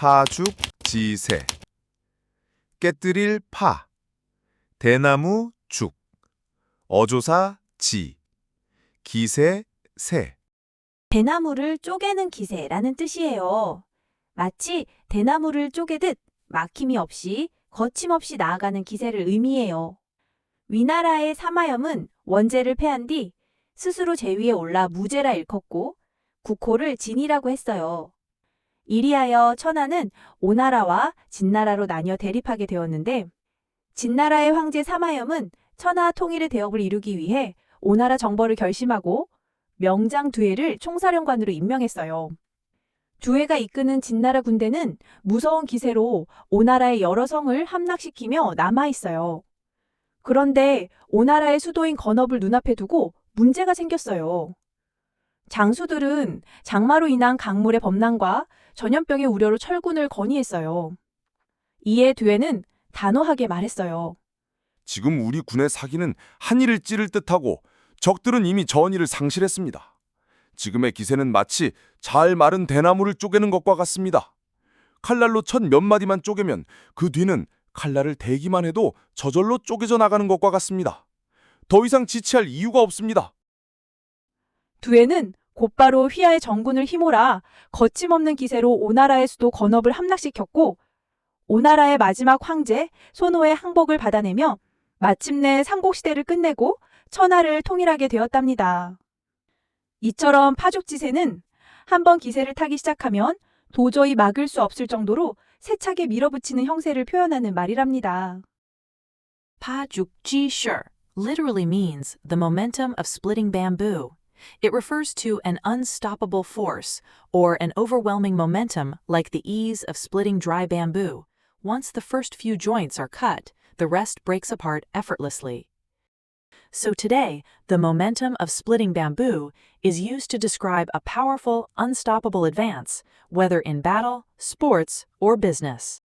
파죽 지세 깨뜨릴 파 대나무 죽 어조사 지 기세 세 대나무를 쪼개는 기세라는 뜻이에요. 마치 대나무를 쪼개듯 막힘이 없이 거침없이 나아가는 기세를 의미해요. 위나라의 사마염은 원제를 패한 뒤 스스로 제위에 올라 무제라 일컫고 국호를 진이라고 했어요. 이리하여 천하는 오나라와 진나라로 나뉘어 대립하게 되었는데 진나라의 황제 사마염은 천하 통일의 대업을 이루기 위해 오나라 정벌을 결심하고 명장 두해를 총사령관으로 임명했어요. 두해가 이끄는 진나라 군대는 무서운 기세로 오나라의 여러 성을 함락시키며 남아있어요. 그런데 오나라의 수도인 건업을 눈앞에 두고 문제가 생겼어요. 장수들은 장마로 인한 강물의 범람과 전염병의 우려로 철군을 건의했어요. 이에 두해는 단호하게 말했어요. 지금 우리 군의 사기는 한이를 찌를 듯하고 적들은 이미 전의를 상실했습니다. 지금의 기세는 마치 잘 마른 대나무를 쪼개는 것과 같습니다. 칼날로 첫 몇 마디만 쪼개면 그 뒤는 칼날을 대기만 해도 저절로 쪼개져 나가는 것과 같습니다. 더 이상 지체할 이유가 없습니다. 두해는 곧바로 휘하의 정군을 휘몰아 거침없는 기세로 오나라의 수도 건업을 함락시켰고 오나라의 마지막 황제 손호의 항복을 받아내며 마침내 삼국시대를 끝내고 천하를 통일하게 되었답니다. 이처럼 파죽지세는 한번 기세를 타기 시작하면 도저히 막을 수 없을 정도로 세차게 밀어붙이는 형세를 표현하는 말이랍니다. Pa-juk-ji-shur literally means the momentum of splitting bamboo. It refers to an unstoppable force or an overwhelming momentum like the ease of splitting dry bamboo. Once the first few joints are cut, the rest breaks apart effortlessly. So today, the momentum of splitting bamboo is used to describe a powerful, unstoppable advance, whether in battle, sports, or business.